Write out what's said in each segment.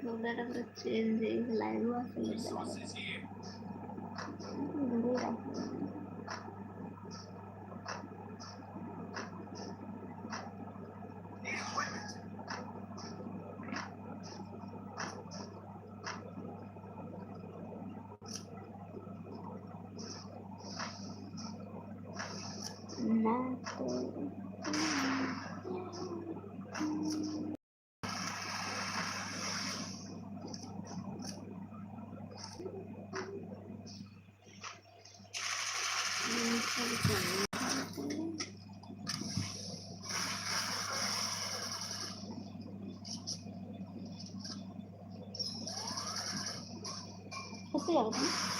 to that of the changing. Xem.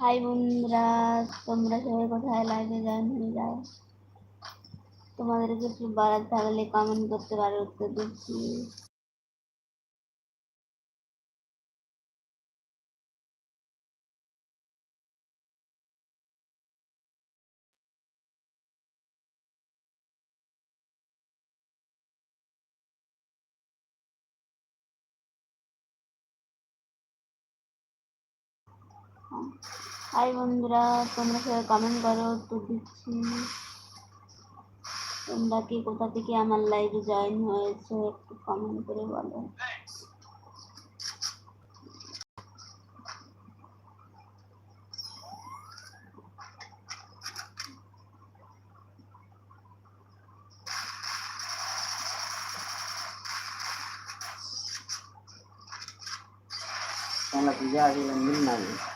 Hi বন্ধুরা, তোমরা সবাই কোথায়? লাইভে জয়েন যাও। তোমাদের কিছু বলার থাকলে কমেন্ট করতে পারো, উত্তর দিচ্ছি। হাই বন্ধুরা। তোমরা সবাই কমেন্ট করো। তো দিচ্ছি। তোমরা কি কোথা থেকে আমার লাইভে জয়েন হয়েছে একটু কমেন্ট করে বলো। Yang lagi jadi yang.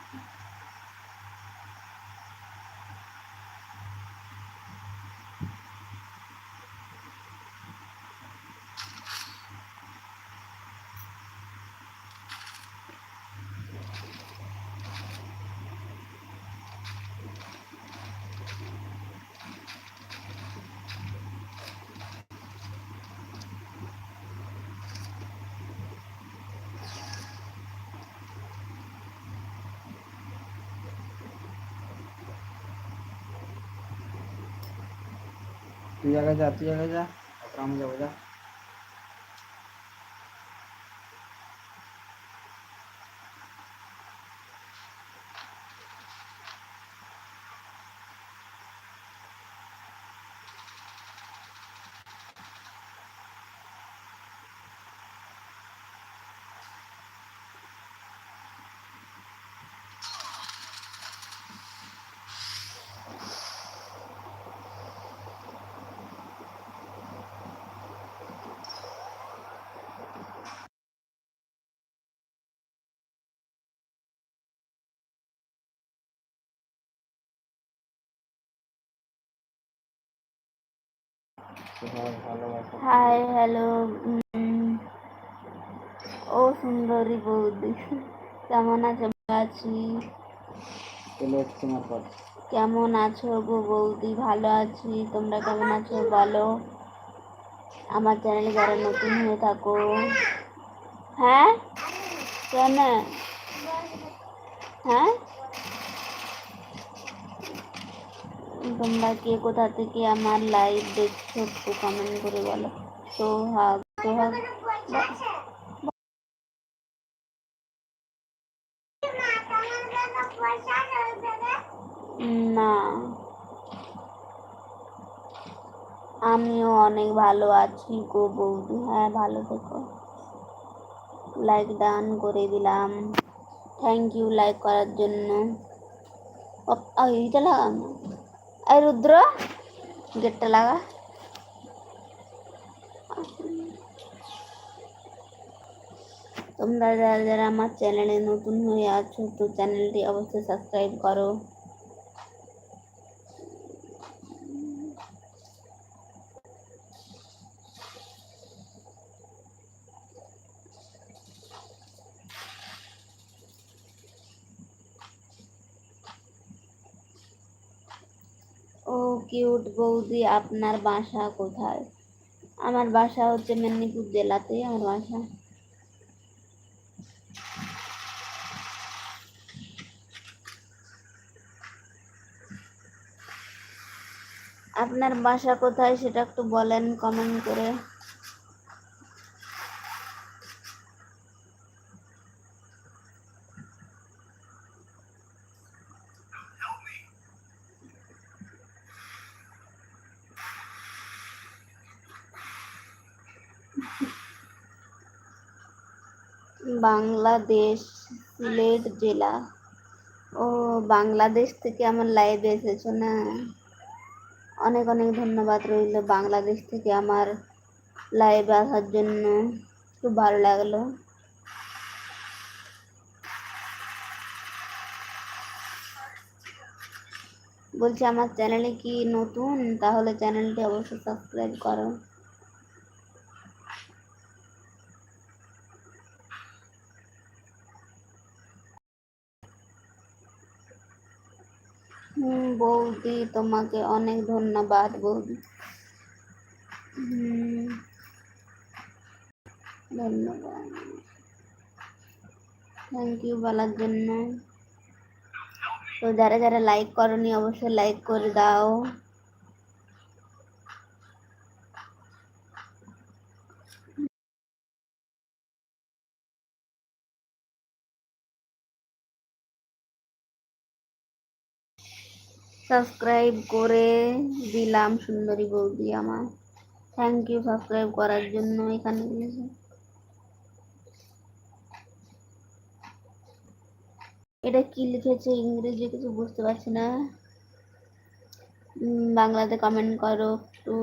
तू जगह जा तू जगह जा काम हो जा। হাই হ্যালো ও সুন্দরী বৌদি কেমন আছো আছি কেমন আছো গো বৌদি? ভালো আছি তোমরা কেমন আছো বলো? আমার চ্যানেলে যারা নতুন হয়ে থাকো। হ্যাঁ? কেন? হ্যাঁ? তোমরা কে? কোথা থেকে আমার লাইভ দেখছ? একটু কমেন্ট করে বলো। সোহাগ সোহাগ। না। আমিও অনেক ভালো আছি গো বৌদি। হ্যাঁ ভালো থেকো। লাইক ডান করে দিলাম। থ্যাংক ইউ লাইক করার জন্য। এইটা লাগা না এই রুদ্র গেটটা লাগা তোমরা যারা যারা আমার চ্যানেলে নতুন হয়ে আছো তো চ্যানেলটি অবশ্যই সাবস্ক্রাইব করো ও কিউট বৌদি, আপনার বাসা কোথায়? আমার বাসা হচ্ছে মেদিনীপুর জেলাতেই আমার বাসা। আপনার বাসা কোথায় সেটা একটু বলেন কমেন্ট করে। বাংলাদেশ সিলেট জেলা। ও বাংলাদেশ থেকে আমার লাইভে এসেছ না? অনেক অনেক ধন্যবাদ রইল বাংলাদেশ থেকে আমার লাইভে আসার জন্য। খুব ভালো লাগল। বলছি আমার চ্যানেলে কি নতুন? তাহলে চ্যানেলটি অবশ্যই সাবস্ক্রাইব করো। বৌদি তোমাকে অনেক ধন্যবাদ বৌদি হুম ধন্যবাদ থ্যাংক ইউ বলার জন্য তো যারা যারা লাইক করনি অবশ্যই লাইক করে দাও সাবস্ক্রাইব করে দিলাম সুন্দরী বৌদি আমার। থ্যাংক ইউ সাবস্ক্রাইব করার জন্য এখানে এসে। এটা কি লিখেছে ইংরেজি কিছু বুঝতে পারছি না। বাংলাতে কমেন্ট করো একটু।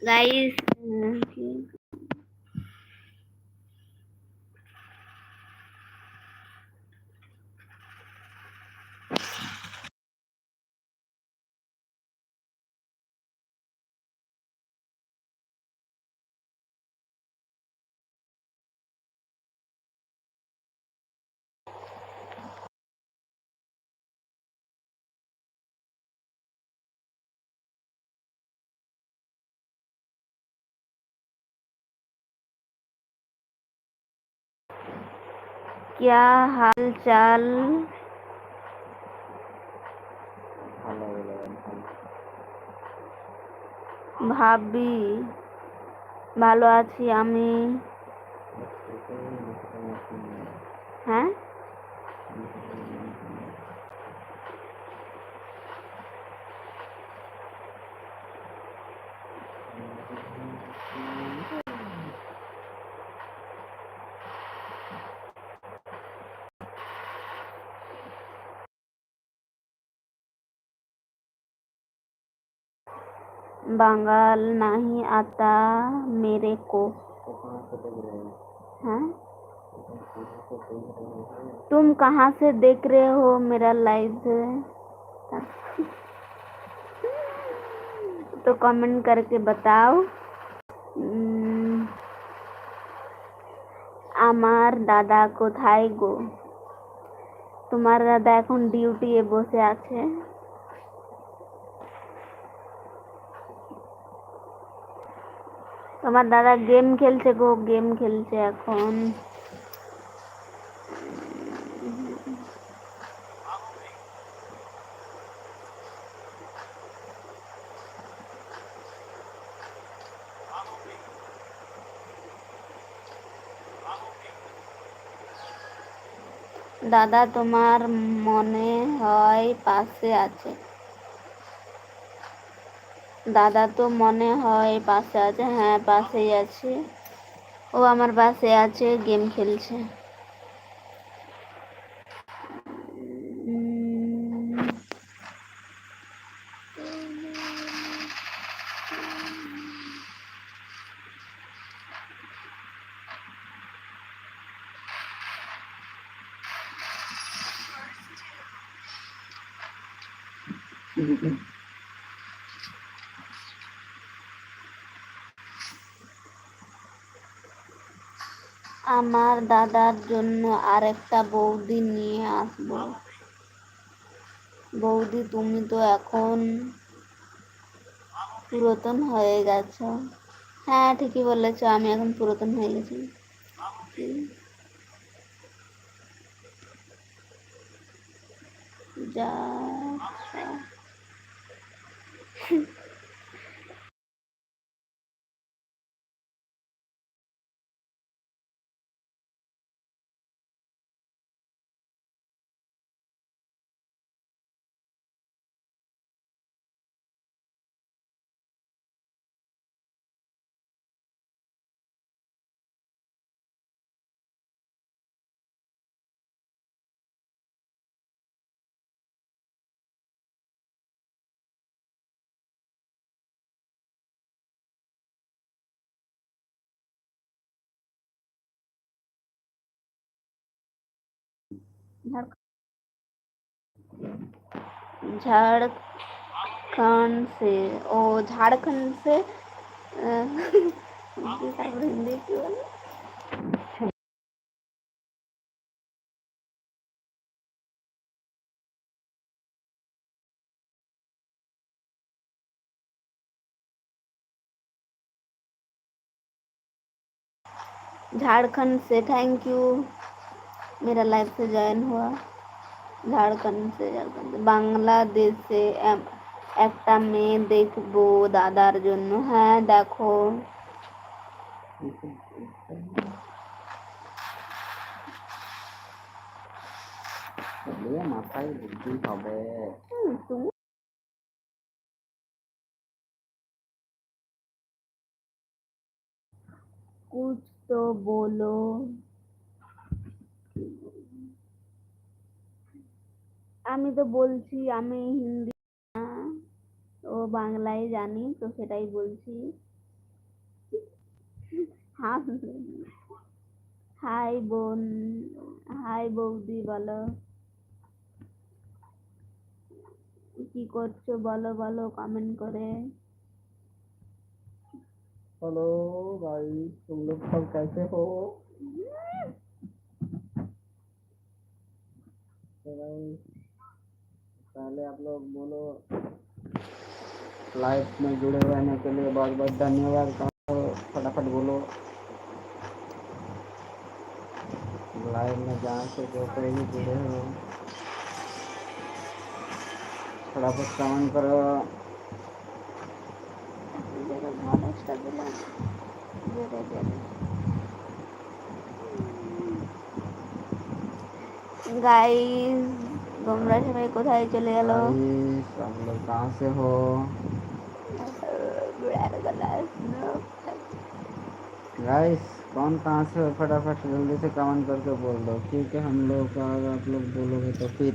来一次。क्या हाल चाल ভালো বলে ভালো ভাবি ভালো আছি আমি হ্যাঁ बंगाल नहीं आता मेरे को तो कहाँ से देख रहे हो हैं तो कहाँ से देख रहे हो तुम कहाँ से देख रहे हो मेरा लाइव तो कमेंट करके बताओ উম, আমার দাদা কোথায় গো তোমার দাদা এখন ডিউটি বসে আছে তোমার দাদা গেম খেলছে গো গেম খেলছে এখন। দাদা তোমার মনে হয় পাশে আছে? দাদা তো মনে হয় পাশে আছে। হ্যাঁ পাশেই আছে। ও আমার পাশে আছে, গেম খেলছে। আমার দাদার জন্য আরেকটা বৌদি নিয়ে আসব। বৌদি, তুমি তো এখন পুরাতন হয়ে গেছো। হ্যাঁ ঠিকই বলেছ, আমি এখন পুরাতন হয়ে গেছি। যা झारखंड से ओ झारखंड से हिंदी क्यों झारखंड से थैंक यू। मेरा लाइफ से ज्वाइन हुआ ঝাড়খণ্ড সে ঝাড়খণ্ড বাংলাদেশে এম- একটা মেয়ে দেখবো দাদার জন্য হ্যাঁ দেখো চলিয়ে মাথায় বুদ্ধি হবে হুম, তুমি कुछ तो बोलो আমি তো বলছি আমি হিন্দি না ও বাংলায় জানি তো সেটাই বলছি হাই বোন হাই বৌদি বলো কি করছো বলো বলো কমেন্ট করে हेलो भाई तुम लोग सब कैसे हो तो पहले आप लोग बोलो। लाइफ में जुड़े रहने के लिए बहुत बहुत धन्यवाद। फटाफट बोलो। लाइव में जहाँ से जो कहीं भी जुड़े हो, फटाफट श्रवण करो। धीरे গাইস তোমরা সবাই কোথায় চলে গেল गाइस आप लोग कहाँ से हो गाइस कौन कहाँ से हो फटाफट जल्दी से कमेंट करके बोल दो क्योंकि हम लोग का अगर आप लोग बोलोगे तो फिर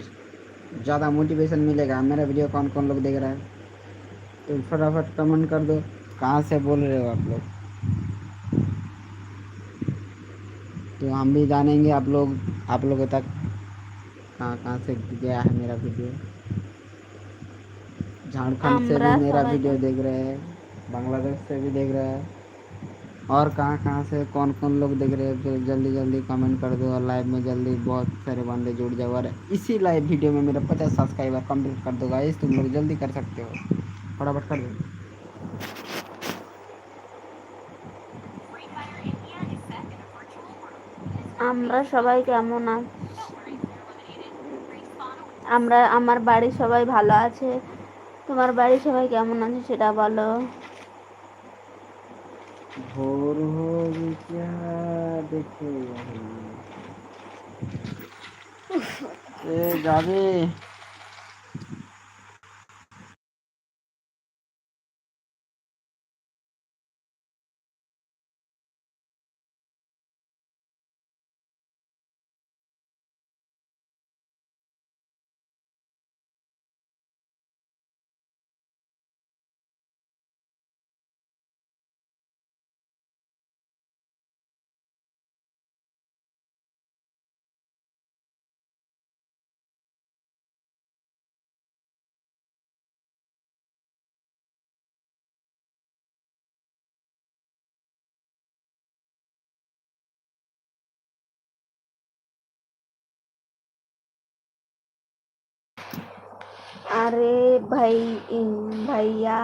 ज़्यादा मोटिवेशन मिलेगा मेरा वीडियो कौन कौन लोग देख रहा है तो फटाफट कमेंट कर दो कहाँ से बोल रहे हो आप लोग तो हम भी जानेंगे आप लोग आप लोगों तक कहाँ कहाँ से गया है मेरा वीडियो झारखंड से আমরা भी मेरा সবাই वीडियो তো- देख रहे हैं बांग्लादेश से भी देख रहे हैं और कहाँ कहाँ से कौन कौन लोग देख रहे हैं फिर जल्दी जल्दी कमेंट कर दो और लाइव में जल्दी बहुत सारे बंदे जुड़ जाओ और इसी लाइव वीडियो में मेरा पचास सब्सक्राइबर कंप्लीट कर दो गाइस तुम लोग जल्दी कर सकते हो फटाफट कर दो আমরা সবাই কেমন আছি আমরা আমার বাড়ির সবাই ভালো আছে। তোমার বাড়ির সবাই কেমন আছে সেটা বলো। ভোর দেখে যাবে? अरे भाई भैया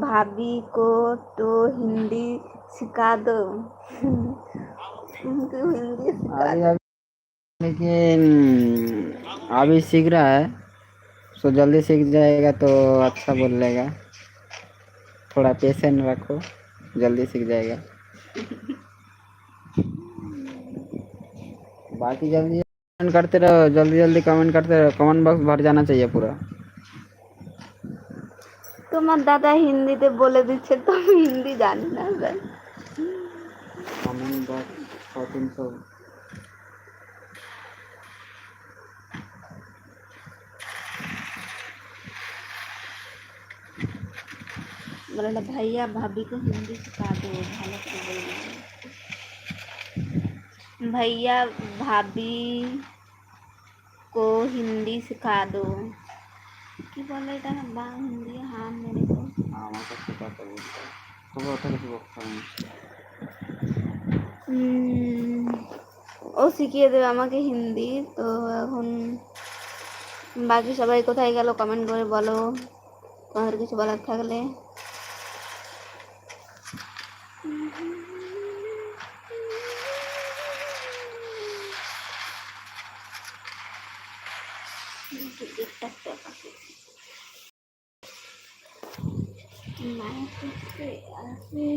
भाभी को तो हिंदी सिखा दो। उनको हिंदी सिखा अभी लेकिन अभी सीख रहा है सो जल्दी सीख जाएगा तो अच्छा बोल लेगा। थोड़ा पेशेंट रखो जल्दी सीख जाएगा। बाकी जल्दी कमेंट करते रहो जल्दी जल्दी कमेंट करते रहो कमेंट बॉक्स भर जाना चाहिए पूरा তোমার দাদা হিন্দিতে বলে দিচ্ছে তো আমি হিন্দি জানি না স্যার कमेंट बॉक्स फोर्टीन सौ बोले ना, भैया भाभी को हिंदी सिखा दो ভালো করে বলবে भैया भाभी को हिंदी सिखा दो কি বলে এটা বা হিন্দি হ্যাঁ মেরে को আমার কাছে কথা বলতে তবে ওটা কিছু বলতে হবে না। উম, ও শিখিয়ে দেবে আমাকে হিন্দি তো এখন বাকি সবাই কোথায় গেল কমেন্ট করে বলো তোমাদের কিছু বলার থাকলে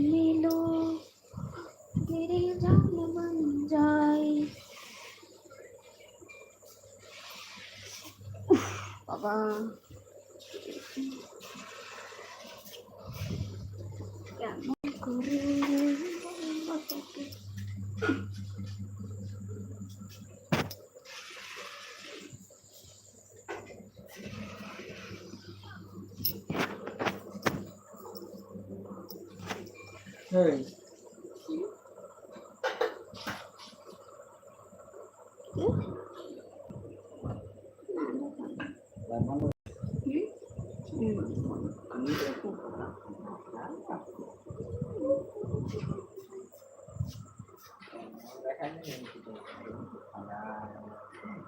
নীলো গিরি জল মঞ্জয় বাবা কেমন করে মতো তোকে?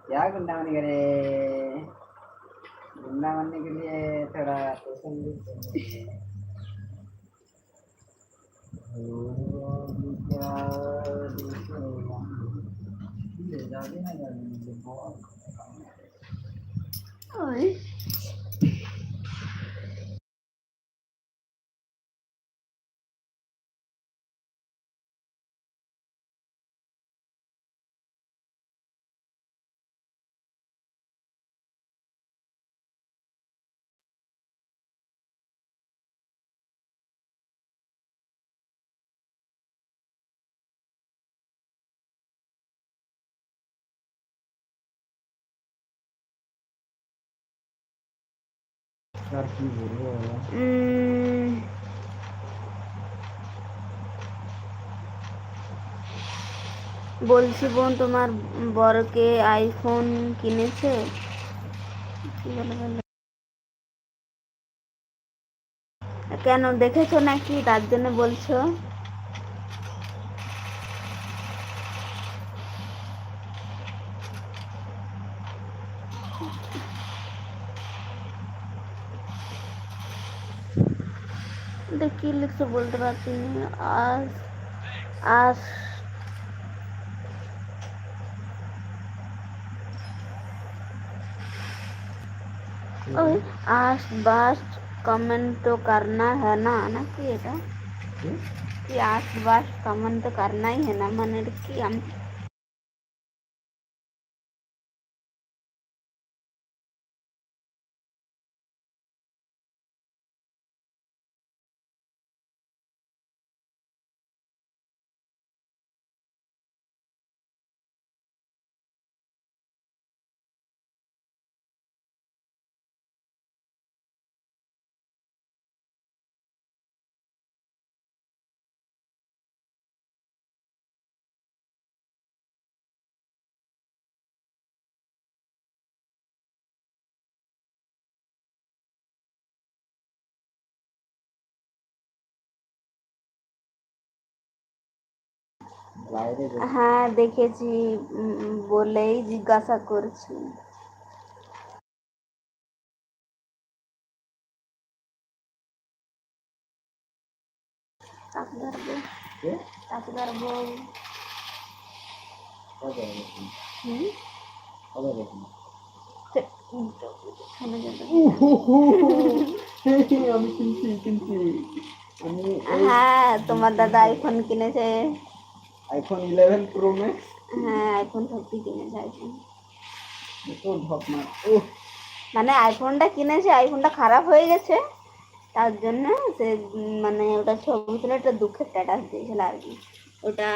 क्या गुंडा बनने के लिए गुंडा बनने के लिए थोड़ा Rồi. arşiv vuruyor ya. Hmm. বলছি বোন, তোমার বড়কে আইফোন কিনেছে কেন দেখেছ নাকি তার জন্য বলছো लिख লিখছে বলতে পারছি না আস আস ओए आस बास कमेंट तो करना है ना ना कि बेटा तो? हम्म? कि आस बास कमेंट तो करना ही है ना मन की हम হ্যাঁ দেখেছি বলেই জিজ্ঞাসা করছি। কাকিদার বউ? বউ? হ্যাঁ তোমার দাদা আইফোন কিনেছে। আইফোন ইলেভেন প্রো ম্যাক্স হ্যাঁ আইফোন সত্যি কিনেছে আইফোন তো ঢপ মার। ওহ মানে আইফোনটা কিনেছে আইফোনটা খারাপ হয়ে গেছে। তার জন্য সে মানে ওটা ছবি তুলে একটা দুঃখের স্ট্যাটাস দিয়েছিল আর কি। ওটা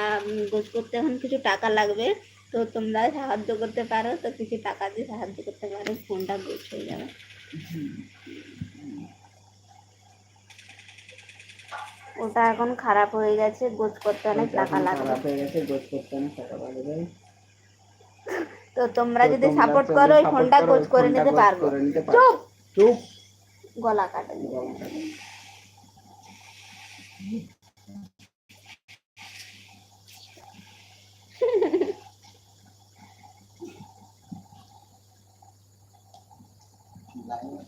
গোছ করতে এখন কিছু টাকা লাগবে। তো তোমরা সাহায্য করতে পারো তো কিছু টাকা দিয়ে সাহায্য করতে পারো ফোনটা গোছ হয়ে যাবে। ওটা এখন খারাপ হয়ে গেছে গোছ করতে অনেক টাকা লাগবে। খারাপ হয়ে গেছে গোছ করতে অনেক টাকা লাগবে। তো তোমরা যদি সাপোর্ট করো ওই ফোনটা গোছ করে নিতে পারব। চুপ! চুপ! গলা কাটে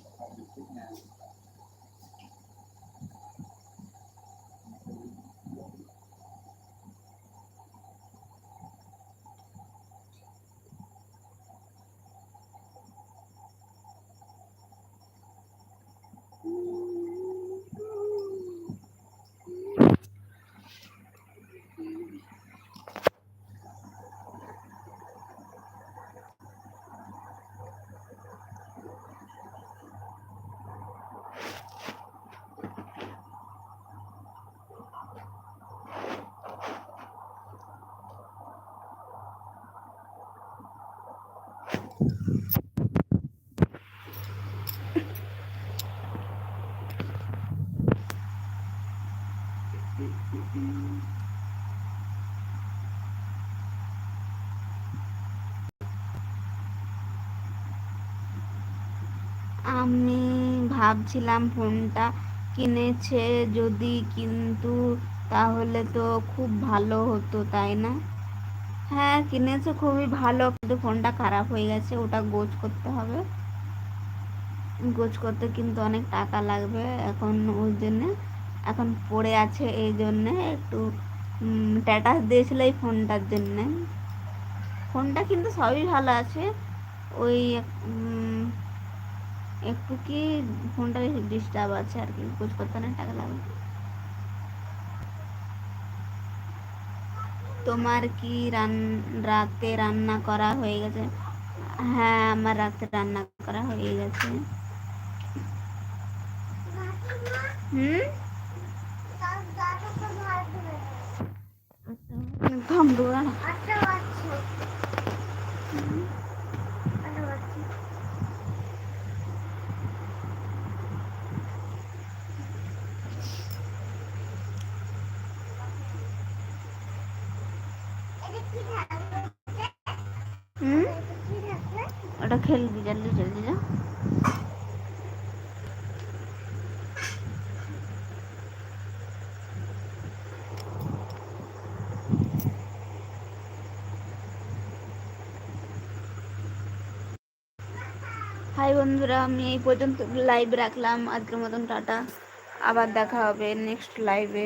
আমি ভাবছিলাম ফোনটা কিনেছে যদি কিন্তু তাহলে তো খুব ভালো হতো, তাই না? হ্যাঁ কিনেছে, খুবই ভালো, কিন্তু ফোনটা খারাপ হয়ে গেছে, ওটা গোছ করতে হবে। গোছ করতে কিন্তু অনেক টাকা লাগবে এখন ওই জন্যে, এখন পড়ে আছে এই জন্যে, একটু স্ট্যাটাস দিয়েছিল এই ফোনটার জন্যে। ফোনটা কিন্তু সবই ভালো আছে, ওই একটু কি ফোনটা বেশি ডিস্টার্ব আছে আর কি? কুছ করতে না টাকা লাগবে। তোমার কি রান রাতে রান্না করা হয়ে গেছে? হ্যাঁ আমার রাতে রান্না করা হয়ে গেছে। হুম? থাম খেলবি জলদি জলদি যা হাই বন্ধুরা আমি এই পর্যন্ত লাইভ রাখলাম আজকের মতন টাটা আবার দেখা হবে নেক্সট লাইভে